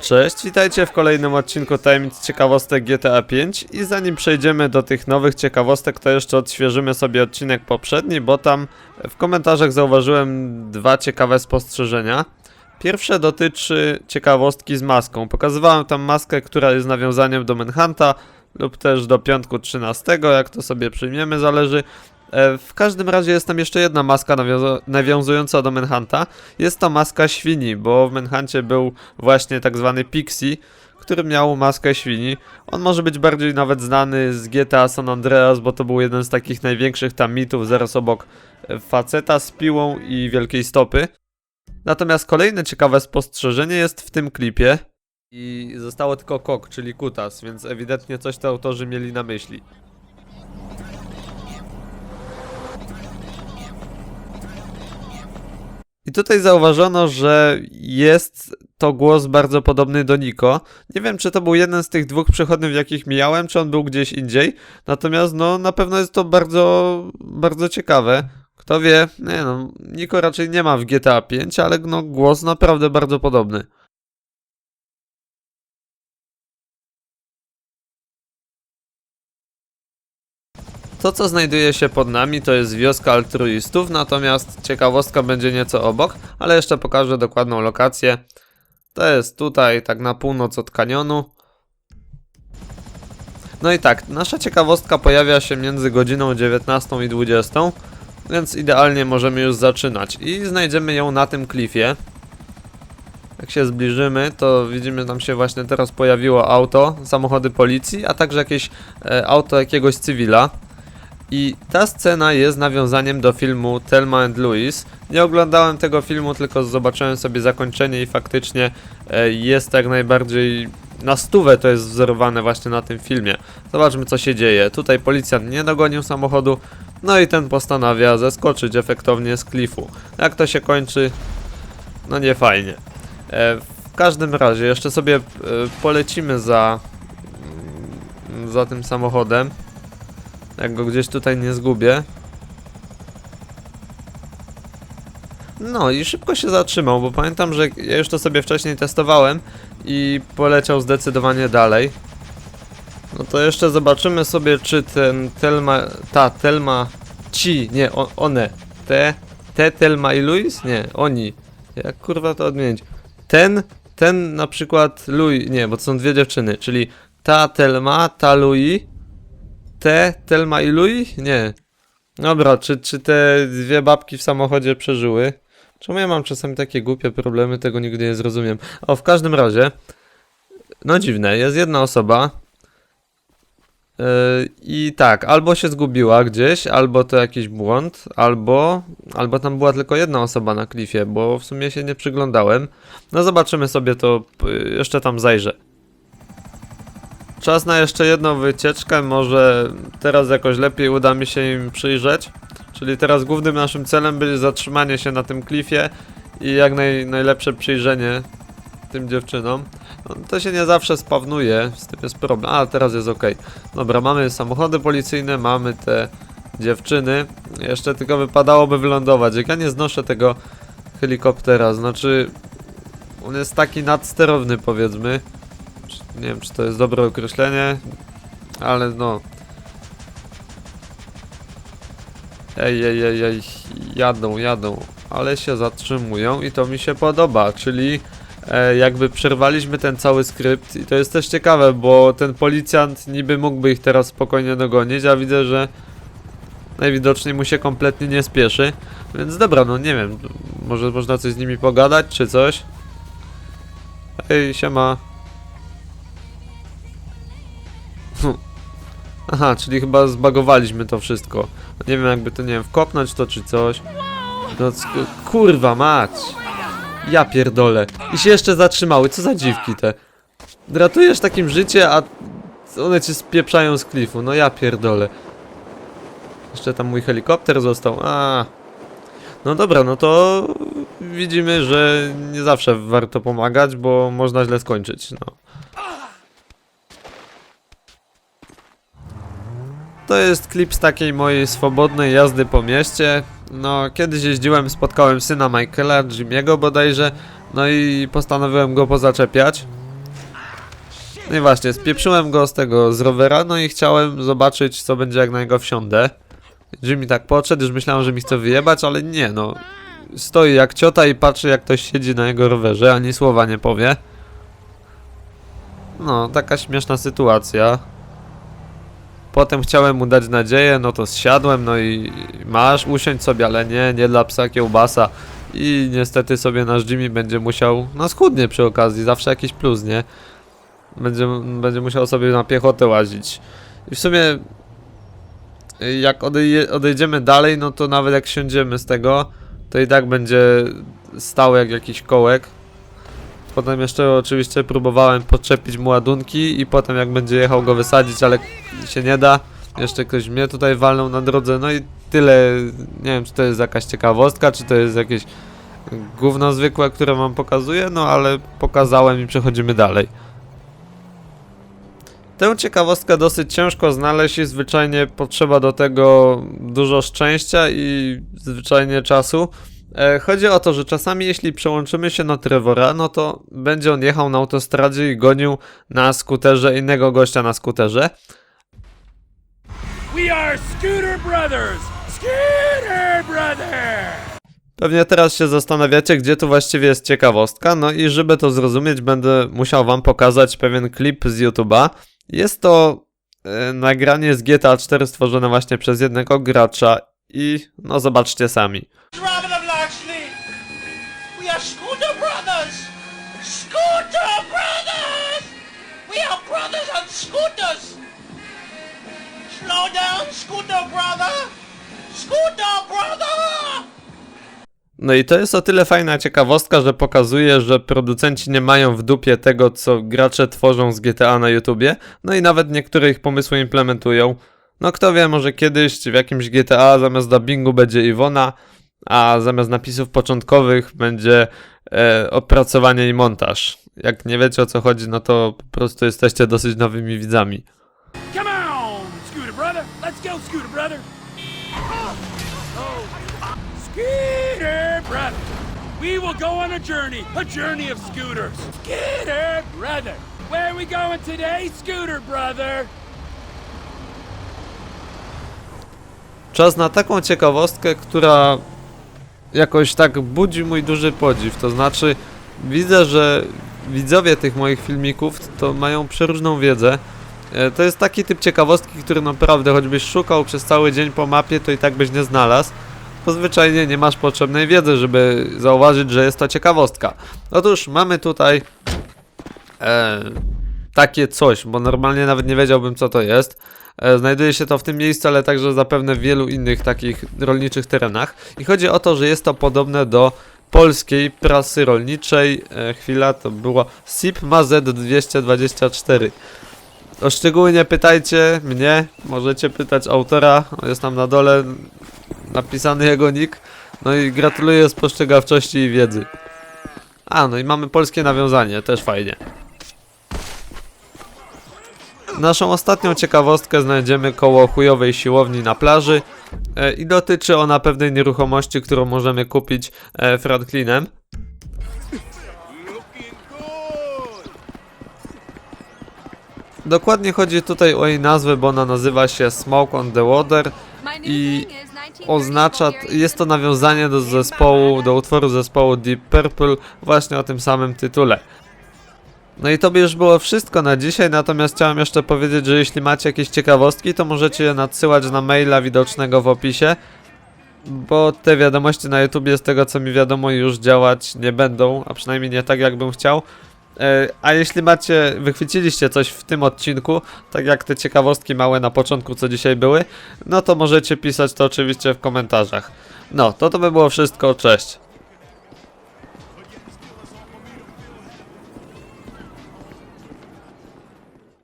Cześć, witajcie w kolejnym odcinku Tajemnic Ciekawostek GTA 5 i zanim przejdziemy do tych nowych ciekawostek, to jeszcze odświeżymy sobie odcinek poprzedni, bo tam w komentarzach zauważyłem dwa ciekawe spostrzeżenia. Pierwsze dotyczy ciekawostki z maską. Pokazywałem tam maskę, która jest nawiązaniem do Manhunta lub też do piątku 13, jak to sobie przyjmiemy, zależy. E, W każdym razie jest tam jeszcze jedna maska nawiązująca do Manhunta. Jest to maska świni, bo w Manhuncie był właśnie tak zwany Pixie, który miał maskę świni. On może być bardziej nawet znany z GTA San Andreas, bo to był jeden z takich największych tam mitów, zaraz obok e, faceta z piłą i wielkiej stopy. Natomiast kolejne ciekawe spostrzeżenie jest w tym klipie. I zostało tylko kok, czyli kutas, więc ewidentnie coś te autorzy mieli na myśli. I tutaj zauważono, że jest to głos bardzo podobny do Niko. Nie wiem, czy to był jeden z tych dwóch przechodniów, jakich mijałem, czy on był gdzieś indziej. Natomiast, no, na pewno jest to bardzo, bardzo ciekawe. Kto wie, nie no, Niko raczej nie ma w GTA 5, ale no, głos naprawdę bardzo podobny. To, co znajduje się pod nami, to jest wioska altruistów, natomiast ciekawostka będzie nieco obok, ale jeszcze pokażę dokładną lokację. To jest tutaj, tak na północ od kanionu. No i tak, nasza ciekawostka pojawia się między godziną 19 i 20, więc idealnie możemy już zaczynać. I znajdziemy ją na tym klifie. Jak się zbliżymy, to widzimy, tam się właśnie teraz pojawiło auto, samochody policji, a także jakieś e, auto jakiegoś cywila. I ta scena jest nawiązaniem do filmu Thelma and Louise. Nie oglądałem tego filmu, tylko zobaczyłem sobie zakończenie i faktycznie e, jest jak najbardziej na stówę to jest wzorowane właśnie na tym filmie. Zobaczmy co się dzieje. Tutaj policjant nie dogonił samochodu, no i ten postanawia zeskoczyć efektownie z klifu. Jak to się kończy? No nie fajnie. E, w każdym razie jeszcze sobie e, polecimy za, za tym samochodem. Jak go gdzieś tutaj nie zgubię. No i szybko się zatrzymał, bo pamiętam, że ja już to sobie wcześniej testowałem i poleciał zdecydowanie dalej. No to jeszcze zobaczymy sobie, czy ten Telma, ta Telma, ci, nie, o, one, te, te Telma i Louis? Nie, oni. Jak kurwa to odmienić? Ten, ten na przykład Louis, nie, bo to są dwie dziewczyny, czyli ta Telma, ta Louis, te Telma i Louis? Nie. Dobra, czy, czy te dwie babki w samochodzie przeżyły? Czemu ja mam czasami takie głupie problemy, tego nigdy nie zrozumiem. O, w każdym razie, no dziwne, jest jedna osoba yy, i tak, albo się zgubiła gdzieś, albo to jakiś błąd, albo, albo tam była tylko jedna osoba na klifie, bo w sumie się nie przyglądałem. No zobaczymy sobie to, yy, jeszcze tam zajrzę. Czas na jeszcze jedną wycieczkę, może teraz jakoś lepiej uda mi się im przyjrzeć. Czyli teraz głównym naszym celem będzie zatrzymanie się na tym klifie i jak naj, najlepsze przyjrzenie tym dziewczynom. No, to się nie zawsze spawnuje, z tym jest problem. A, teraz jest ok. Dobra, mamy samochody policyjne, mamy te dziewczyny. Jeszcze tylko wypadałoby wylądować. Jak ja nie znoszę tego helikoptera, znaczy on jest taki nadsterowny powiedzmy. Nie wiem, czy to jest dobre określenie, ale no. Ej, ej, ej, ej, jadą, jadą, ale się zatrzymują i to mi się podoba, czyli e, jakby przerwaliśmy ten cały skrypt i to jest też ciekawe, bo ten policjant niby mógłby ich teraz spokojnie dogonić, a widzę, że najwidoczniej mu się kompletnie nie spieszy, więc dobra, no nie wiem, może można coś z nimi pogadać, czy coś? Ej, siema. Aha, czyli chyba zbagowaliśmy to wszystko. Nie wiem, jakby to, nie wiem, wkopnąć to czy coś. No, kurwa mać. Ja pierdolę. I się jeszcze zatrzymały, co za dziwki te. Ratujesz takim życie, a one cię spieprzają z klifu. No ja pierdolę. Jeszcze tam mój helikopter został. A. No dobra, no to widzimy, że nie zawsze warto pomagać, bo można źle skończyć. No. To jest klip z takiej mojej swobodnej jazdy po mieście. no kiedyś jeździłem, spotkałem syna Michaela, Jimmy'ego bodajże, no i postanowiłem go pozaczepiać. No i właśnie, spieprzyłem go z tego, z rowera, no i chciałem zobaczyć, co będzie jak na niego wsiądę. Jimmy tak podszedł, już myślałem, że mi chce wyjebać, ale nie, no. Stoi jak ciota i patrzy, jak ktoś siedzi na jego rowerze, ani słowa nie powie. No, taka śmieszna sytuacja. Potem chciałem mu dać nadzieję, no to zsiadłem, no i masz usiąść sobie, ale nie, nie dla psa kiełbasa. I niestety sobie nasz Jimmy będzie musiał, no schudnie przy okazji, zawsze jakiś plus, nie? Będzie, będzie musiał sobie na piechotę łazić. I w sumie jak odejdzie, odejdziemy dalej, no to nawet jak siądziemy z tego, to i tak będzie stał jak jakiś kołek. Potem jeszcze oczywiście próbowałem podczepić mu ładunki i potem jak będzie jechał go wysadzić, ale się nie da. Jeszcze ktoś mnie tutaj walnął na drodze, no i tyle. Nie wiem, czy to jest jakaś ciekawostka, czy to jest jakieś gówno zwykłe, które wam pokazuję, no ale pokazałem i przechodzimy dalej. Tę ciekawostkę dosyć ciężko znaleźć i zwyczajnie potrzeba do tego dużo szczęścia i zwyczajnie czasu. E, chodzi o to, że czasami jeśli przełączymy się na Trevora, no to będzie on jechał na autostradzie i gonił na skuterze innego gościa na skuterze. We are Scooter Brothers! Scooter Brothers! Pewnie teraz się zastanawiacie, gdzie tu właściwie jest ciekawostka, no i żeby to zrozumieć, będę musiał wam pokazać pewien klip z YouTube'a. Jest to e, nagranie z GTA 4 stworzone właśnie przez jednego gracza i no zobaczcie sami. Down, Scooter Brother. Scooter Brother. No i to jest o tyle fajna ciekawostka, że pokazuje, że producenci nie mają w dupie tego, co gracze tworzą z GTA na YouTubie, no i nawet niektóre ich pomysły implementują. No kto wie, może kiedyś w jakimś GTA zamiast dubbingu będzie Iwona, a zamiast napisów początkowych będzie e, opracowanie i montaż. Jak nie wiecie o co chodzi, no to po prostu jesteście dosyć nowymi widzami. Come We will go on a journey, a journey of scooters. Scooter Brother! Where are we going today, Scooter Brother? Czas na taką ciekawostkę, która jakoś tak budzi mój duży podziw. To znaczy, widzę, że widzowie tych moich filmików to mają przeróżną wiedzę. E, To jest taki typ ciekawostki, który naprawdę, choćbyś szukał przez cały dzień po mapie, to i tak byś nie znalazł. Bo zwyczajnie nie masz potrzebnej wiedzy, żeby zauważyć, że jest to ciekawostka. Otóż mamy tutaj e, takie coś, bo normalnie nawet nie wiedziałbym co to jest. E, Znajduje się to w tym miejscu, ale także zapewne w wielu innych takich rolniczych terenach. I chodzi o to, że jest to podobne do polskiej prasy rolniczej. E, chwila, to było SIP ma Z224. O szczegóły nie pytajcie mnie, możecie pytać autora, jest tam na dole napisany jego nick. No i gratuluję spostrzegawczości i wiedzy. A, no i mamy polskie nawiązanie, też fajnie. Naszą ostatnią ciekawostkę znajdziemy koło chujowej siłowni na plaży e, i dotyczy ona pewnej nieruchomości, którą możemy kupić e, Franklinem. Dokładnie chodzi tutaj o jej nazwę, bo ona nazywa się Smoke on the Water i oznacza, jest to nawiązanie do zespołu, do utworu zespołu Deep Purple właśnie o tym samym tytule. No i to by już było wszystko na dzisiaj, natomiast chciałem jeszcze powiedzieć, że jeśli macie jakieś ciekawostki, to możecie je nadsyłać na maila widocznego w opisie, bo te wiadomości na YouTubie z tego co mi wiadomo już działać nie będą, a przynajmniej nie tak jakbym chciał. E, A jeśli macie, wychwyciliście coś w tym odcinku, tak jak te ciekawostki małe na początku, co dzisiaj były, no to możecie pisać to oczywiście w komentarzach. No, to to by było wszystko, cześć.